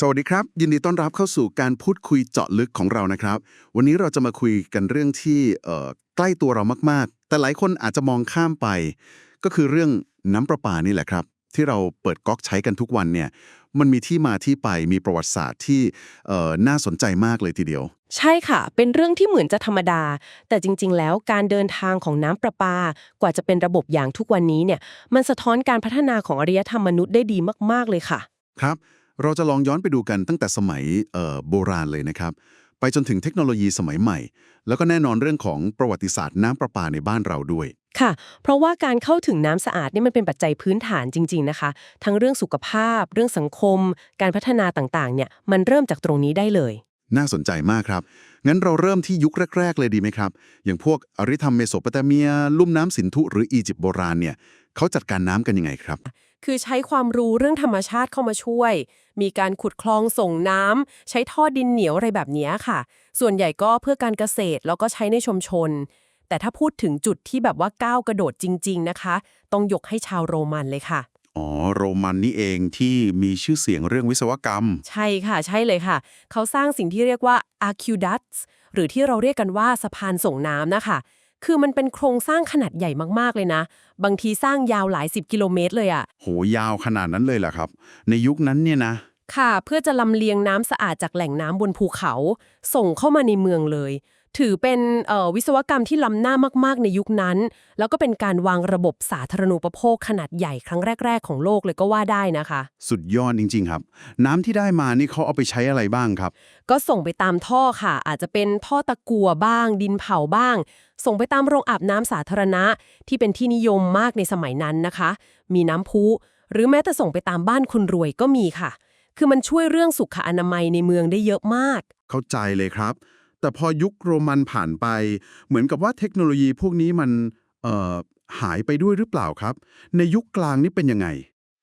สวัสดีครับ ยินดีต้อนรับเข้าสู่การพูดคุยเจาะลึกของเรานะครับ วันนี้เราจะมาคุยกันเรื่องที่เอ่อใกล้ตัวเรามากๆ แต่หลายคนอาจจะมองข้ามไป ก็คือเรื่องน้ำประปานี่แหละครับ ที่เราเปิดก๊อกใช้กันทุกวันเนี่ยมันมีที่มาที่ไปมีประวัติศาสตร์ที่เอ่อน่าสนใจมากเลยทีเดียว ใช่ค่ะ เป็นเรื่องที่เหมือนจะธรรมดา แต่จริง ๆ แล้วการเดินทางของน้ำประปา กว่าจะเป็นระบบอย่างทุกวันนี้เนี่ยมันสะท้อนการพัฒนาของอารยธรรมมนุษย์ได้ดีมาก ๆเลยค่ะ ครับ เราจะลองย้อนไปดูกันตั้งแต่สมัยเอ่อโบราณเลยนะครับ ไปจนถึงเทคโนโลยีสมัยใหม่ แล้วก็แน่นอนเรื่องของประวัติศาสตร์น้ำประปาในบ้านเราด้วย ค่ะ เพราะว่าการเข้าถึงน้ำสะอาดเนี่ยมันเป็นปัจจัยพื้นฐานจริง ๆนะคะ ทั้งเรื่องสุขภาพ เรื่องสังคม การพัฒนาต่างๆ เนี่ยมันเริ่มจากตรงนี้ได้เลย น่าสนใจมากครับ งั้นเราเริ่มที่ยุคแรก ๆ เลยดีไหมครับ อย่างพวกอารยธรรมเมโสโปเตเมีย ลุ่มน้ำสินธุหรืออียิปต์โบราณเนี่ยเขาจัดการน้ำกันยังไงครับ คือใช้ความรู้เรื่องธรรมชาติเข้ามาช่วย มีการขุดคลองส่งน้ำ ใช้ท่อดินเหนียวอะไรแบบเนี้ยค่ะ ส่วนใหญ่ก็เพื่อการเกษตรแล้วก็ใช้ในชุมชน แต่ถ้าพูดถึงจุดที่แบบว่าก้าวกระโดดจริง ๆ นะคะ ต้องยกให้ชาวโรมันเลยค่ะอ๋อ โรมันนี่เองที่มีชื่อเสียงเรื่องวิศวกรรม ใช่ค่ะ ใช่เลยค่ะ เขาสร้างสิ่งที่เรียกว่า aqueducts หรือที่เราเรียกกันว่าสะพานส่งน้ำนะคะ คือมันเป็นโครงสร้างขนาดใหญ่มากๆเลยนะ บางทีสร้างยาวหลายสิบกิโลเมตรเลยอะโหยาวขนาดนั้นเลยเหรอครับ ในยุคนั้นเนี่ยนะ ค่ะ เพื่อจะลำเลียงน้ำสะอาดจากแหล่งน้ำบนภูเขา ส่งเข้ามาในเมืองเลย ถือเป็นเอ่อวิศวกรรมที่ล้ำหน้ามาก ๆ ในยุคนั้น แล้วก็เป็นการวางระบบสาธารณูปโภคขนาดใหญ่ครั้งแรก ๆ ของโลกเลยก็ว่าได้นะคะ สุดยอดจริง ๆ ครับ น้ำที่ได้มานี่เขาเอาไปใช้อะไรบ้างครับ ก็ส่งไปตามท่อค่ะ อาจจะเป็นท่อตะกั่วบ้าง ดินเผาบ้าง ส่งไปตามโรงอาบน้ำสาธารณะ ที่เป็นที่นิยมมากในสมัยนั้นนะคะ มีน้ำพุหรือแม้แต่ส่งไปตามบ้านคนรวยก็มีค่ะ คือมันช่วยเรื่องสุขอนามัยในเมืองได้เยอะมาก เข้าใจเลยครับ แต่พอยุคโรมันผ่านไป เหมือนกับว่าเทคโนโลยีพวกนี้มันหายไปด้วยหรือเปล่าครับ ในยุคกลางนี่เป็นยังไง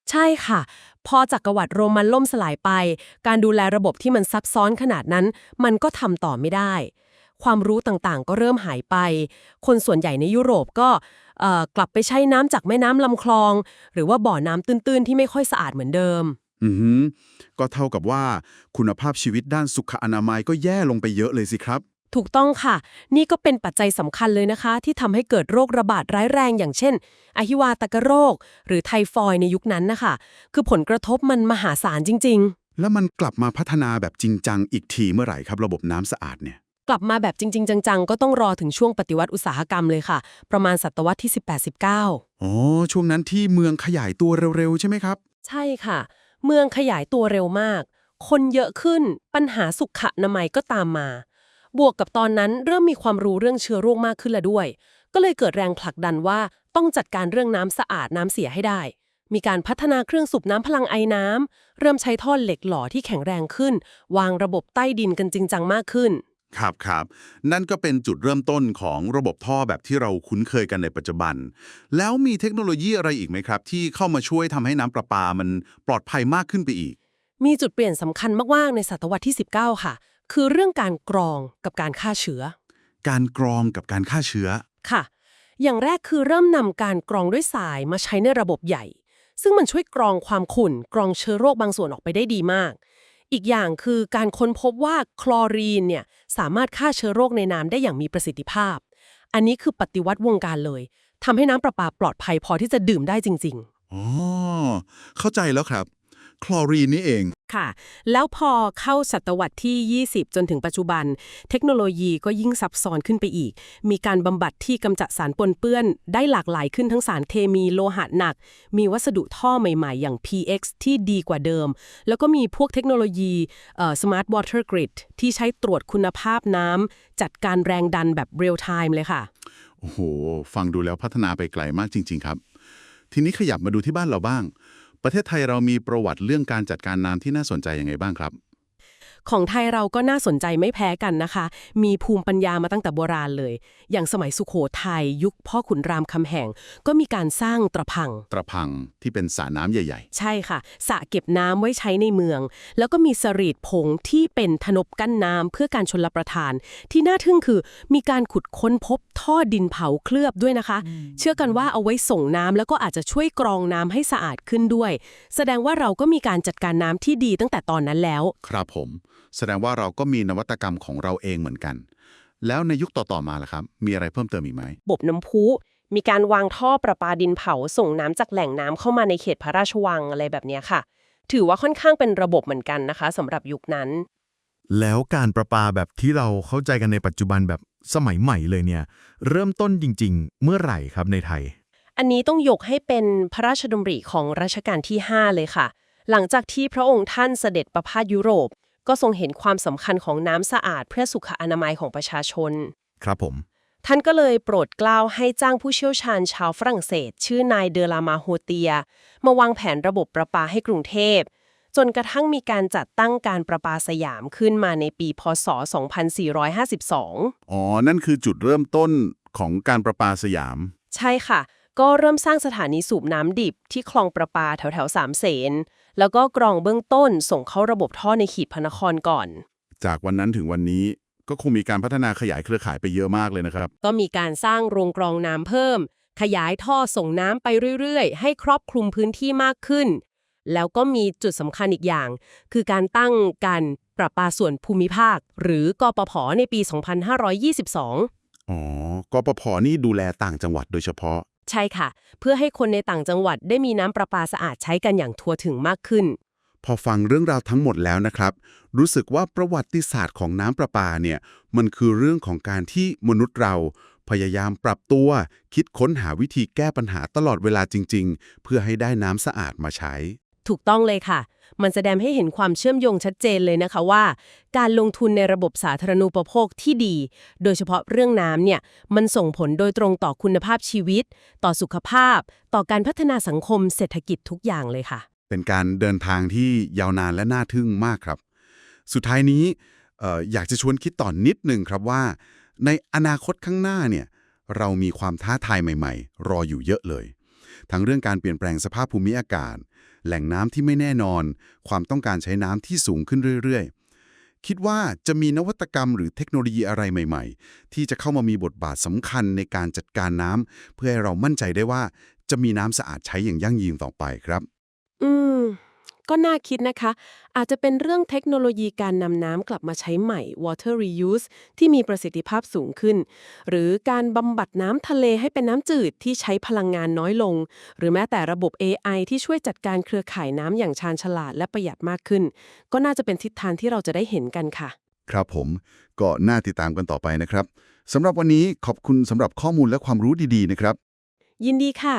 ใช่ค่ะ พอจักรวรรดิโรมันล่มสลายไป การดูแลระบบที่มันซับซ้อนขนาดนั้น มันก็ทำต่อไม่ได้ ความรู้ต่างๆ ก็เริ่มหายไป คนส่วนใหญ่ในยุโรปก็กลับไปใช้น้ำจากแม่น้ำลำคลอง หรือว่าบ่อน้ำตื้นๆ ที่ไม่ค่อยสะอาดเหมือนเดิม อือหือก็เท่ากับว่าคุณภาพชีวิตด้านสุขอนามัยก็แย่ลงไปเยอะเลยสิครับ ถูกต้องค่ะ นี่ก็เป็นปัจจัยสำคัญเลยนะคะ ที่ทำให้เกิดโรคระบาดร้ายแรงอย่างเช่น อหิวาตกโรค หรือไทฟอยด์ในยุคนั้นนะคะ คือผลกระทบมันมหาศาลจริง ๆ แล้วมันกลับมาพัฒนาแบบจริงจังอีกทีเมื่อไหร่ครับระบบน้ำสะอาดเนี่ย กลับมาแบบจริง ๆ จัง ๆ ก็ต้องรอถึงช่วงปฏิวัติอุตสาหกรรมเลยค่ะ ประมาณศตวรรษที่ 18-19 อ๋อ ช่วงนั้นที่เมืองขยายตัวเร็วๆ ใช่ไหมครับ ใช่ค่ะ เมืองขยายตัวเร็วมาก คนเยอะขึ้น ปัญหาสุขอนามัยก็ตามมา บวกกับตอนนั้นเริ่มมีความรู้เรื่องเชื้อโรคมากขึ้นแล้วด้วย ก็เลยเกิดแรงผลักดันว่าต้องจัดการเรื่องน้ำสะอาดน้ำเสียให้ได้ มีการพัฒนาเครื่องสูบน้ำพลังไอน้ำ เริ่มใช้ท่อเหล็กหล่อที่แข็งแรงขึ้น วางระบบใต้ดินกันจริงจังมากขึ้น ครับครับ นั่นก็เป็นจุดเริ่มต้นของระบบท่อแบบที่เราคุ้นเคยกันในปัจจุบัน แล้วมีเทคโนโลยีอะไรอีกไหมครับ ที่เข้ามาช่วยทำให้น้ำประปามันปลอดภัยมากขึ้นไปอีก มีจุดเปลี่ยนสำคัญมาก ๆ ในศตวรรษที่ 19 ค่ะ คือเรื่องการกรองกับการฆ่าเชื้อ การกรองกับการฆ่าเชื้อ ค่ะ อย่างแรกคือเริ่มนำการกรองด้วยสายมาใช้ในระบบใหญ่ ซึ่งมันช่วยกรองความขุ่น กรองเชื้อโรคบางส่วนออกไปได้ดีมาก อีกอย่างคือการค้นพบว่าคลอรีนเนี่ยสามารถฆ่าเชื้อโรคในน้ำได้อย่างมีประสิทธิภาพ อันนี้คือปฏิวัติวงการเลยทำให้น้ำประปาปลอดภัยพอที่จะดื่มได้จริง ๆอ๋อเข้าใจแล้วครับ คลอรีนนี่เอง ค่ะ แล้วพอเข้าศตวรรษที่ 20 จนถึงปัจจุบัน เทคโนโลยีก็ยิ่งซับซ้อนขึ้นไปอีก มีการบำบัดที่กำจัดสารปนเปื้อน ได้หลากหลายขึ้นทั้งสารเคมีโลหะหนัก มีวัสดุท่อใหม่ๆ อย่าง PX ที่ดีกว่าเดิม แล้วก็มีพวกเทคโนโลยีเอ่อ Smart Water Grid ที่ใช้ตรวจคุณภาพน้ำจัดการแรงดันแบบ real time เลยค่ะ โอ้โห ฟังดูแล้วพัฒนาไปไกลมากจริง ๆ ครับ ทีนี้ขยับมาดูที่บ้านเราบ้าง ประเทศไทยเรามีประวัติเรื่องการจัดการน้ำที่น่าสนใจยังไงบ้างครับ ของไทยเราก็น่าสนใจไม่แพ้กันนะคะ มีภูมิปัญญามาตั้งแต่โบราณเลย อย่างสมัยสุขโขทัยยุคพ่อขุนรามคำแหง ก็มีการสร้างตระพัง ตระพังที่เป็นสระน้ำใหญ่ใช่ค่ะสระเก็บน้ำไว้ใช้ในเมือง แล้วก็มีสรีดผงที่เป็นทนบกั้นน้ำเพื่อการชนลประทาน ที่น่าทึ่งคือ มีการขุดค้นพบท่อดินเผาเคลือบด้วยนะคะ เชื่อกันว่าเอาไว้ส่งน้ำแล้วก็อาจจะช่วยกรองน้ำให้สะอาดขึ้นด้วย แสดงว่าเราก็มีการจัดการน้ำที่ดีตั้งแต่ตอนนั้นแล้ว ๆ ครับผมแสดงว่าเราก็มีนวัตกรรมของเราเองเหมือนกัน แล้วในยุคต่อ ๆ มาล่ะครับ มีอะไรเพิ่มเติมอีกไหมบบน้ำพุ มีการวางท่อประปาดินเผาส่งน้ำจากแหล่งน้ำเข้ามาในเขตพระราชวังอะไรแบบนี้ค่ะ ถือว่าค่อนข้างเป็นระบบเหมือนกันนะคะสำหรับยุคนั้น แล้วการประปาแบบที่เราเข้าใจกันในปัจจุบันแบบสมัยใหม่เลยเนี่ย เริ่มต้นจริง ๆ เมื่อไหร่ครับในไทย อันนี้ต้องยกให้เป็นพระราชดำริของรัชกาลที่ 5 เลยค่ะหลังจากที่พระองค์ท่านเสด็จประพาสยุโรป ก็ทรงเห็นความสำคัญของน้ำสะอาดเพื่อสุขอนามัยของประชาชน ครับผม ท่านก็เลยโปรดเกล้าให้จ้างผู้เชี่ยวชาญชาวฝรั่งเศส ชื่อนายเดอลามาโฮเตีย มาวางแผนระบบประปาให้กรุงเทพ จนกระทั่งมีการจัดตั้งการประปาสยามขึ้นมาในปี พศ 2452 อ๋อ นั่นคือจุดเริ่มต้นของการประปาสยาม ใช่ค่ะ ก็เริ่มสร้างสถานีสูบน้ำดิบที่คลองประปาแถวแถวๆสามเสน แล้วก็กรองเบื้องต้นส่งเข้าระบบท่อในขีดพระนครก่อน จากวันนั้นถึงวันนี้ก็คงมีการพัฒนาขยายเครือข่ายไปเยอะมากเลยนะครับ ก็มีการสร้างโรงกรองน้ำเพิ่ม ขยายท่อส่งน้ำไปเรื่อยๆ ให้ครอบคลุมพื้นที่มากขึ้น แล้วก็มีจุดสำคัญอีกอย่าง คือการตั้งการประปาส่วนภูมิภาค หรือกปพในปี 2522 อ๋อกปพนี่ดูแลต่างจังหวัดโดยเฉพาะ ใช่ค่ะ เพื่อให้คนในต่างจังหวัดได้มีน้ำประปาสะอาดใช้กันอย่างทั่วถึงมากขึ้น พอฟังเรื่องราวทั้งหมดแล้วนะครับ รู้สึกว่าประวัติศาสตร์ของน้ำประปาเนี่ยมันคือเรื่องของการที่มนุษย์เรา พยายามปรับตัว คิดค้นหาวิธีแก้ปัญหาตลอดเวลาจริง ๆ เพื่อให้ได้น้ำสะอาดมาใช้ ถูกต้องเลยค่ะ มันแสดงให้เห็นความเชื่อมโยงชัดเจนเลยนะคะว่า การลงทุนในระบบสาธารณูปโภคที่ดี โดยเฉพาะเรื่องน้ำเนี่ยมันส่งผลโดยตรงต่อคุณภาพชีวิต ต่อสุขภาพ ต่อการพัฒนาสังคมเศรษฐกิจทุกอย่างเลยค่ะ เป็นการเดินทางที่ยาวนานและน่าทึ่งมากครับ สุดท้ายนี้เอ่ออยากจะชวนคิดต่อนนิดหนึ่งครับว่า ในอนาคตข้างหน้าเนี่ยเรามีความท้าทายใหม่ ๆ รออยู่เยอะเลย ทั้งเรื่องการเปลี่ยนแปลงสภาพภูมิอากาศ แหล่งน้ำที่ไม่แน่นอน ความต้องการใช้น้ำที่สูงขึ้นเรื่อยๆ คิดว่าจะมีนวัตกรรมหรือเทคโนโลยีอะไรใหม่ๆ ที่จะเข้ามามีบทบาทสำคัญในการจัดการน้ำเพื่อให้เรามั่นใจได้ว่าจะมีน้ำสะอาดใช้อย่างยั่งยืนต่อไปครับ อืม ก็น่าคิดนะคะ อาจจะเป็นเรื่องเทคโนโลยีการนำน้ำกลับมาใช้ใหม่ water reuse ที่มีประสิทธิภาพสูงขึ้น หรือการบำบัดน้ำทะเลให้เป็นน้ำจืดที่ใช้พลังงานน้อยลง หรือแม้แต่ระบบ AI ที่ช่วยจัดการเครือข่ายน้ำอย่างชาญฉลาดและประหยัดมากขึ้น ก็น่าจะเป็นทิศทางที่เราจะได้เห็นกันค่ะ ครับผมก็น่าติดตามกันต่อไปนะครับสำหรับวันนี้ขอบคุณสำหรับข้อมูลและความรู้ดีๆนะครับ ยินดีค่ะ